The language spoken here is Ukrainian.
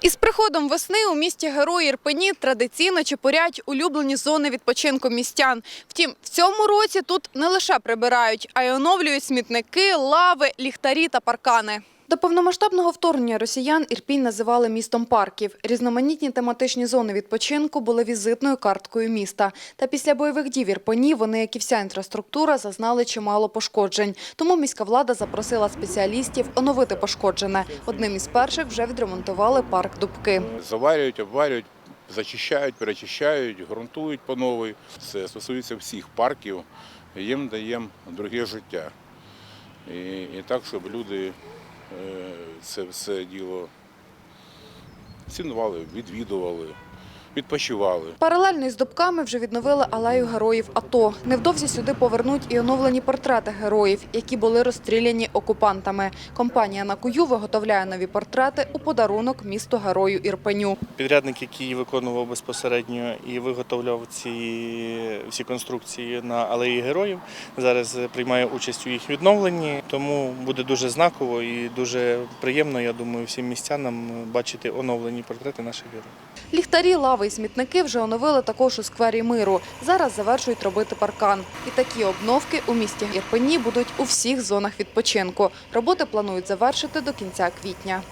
Із приходом весни у місті Герої Ірпені традиційно чепурять улюблені зони відпочинку містян. Втім, в цьому році тут не лише прибирають, а й оновлюють смітники, лави, ліхтарі та паркани. До повномасштабного вторгнення росіян Ірпінь називали містом парків. Різноманітні тематичні зони відпочинку були візитною карткою міста. Та після бойових дій в Ірпені вони, як і вся інфраструктура, зазнали чимало пошкоджень. Тому міська влада запросила спеціалістів оновити пошкоджене. Одним із перших вже відремонтували парк Дубки. Заварюють, обварюють, зачищають, перечищають, ґрунтують по новій. Це стосується всіх парків. Їм даємо друге життя. І, і так, щоб люди це все діло цінували, відвідували, відпочивали. Паралельно із дубками вже відновили алею героїв АТО. Невдовзі сюди повернуть і оновлені портрети героїв, які були розстріляні окупантами. Компанія «Накую» виготовляє нові портрети у подарунок місту герою Ірпеню. Підрядник, який виконував безпосередньо і виготовляв ці всі конструкції на алеї героїв, зараз приймає участь у їх відновленні. Тому буде дуже знаково і дуже приємно, я думаю, всім містянам бачити оновлені портрети наших героїв. Ліхтарі, лави і смітники вже оновили також у сквері Миру. Зараз завершують робити паркан. І такі обновки у місті Ірпені будуть у всіх зонах відпочинку. Роботи планують завершити до кінця квітня.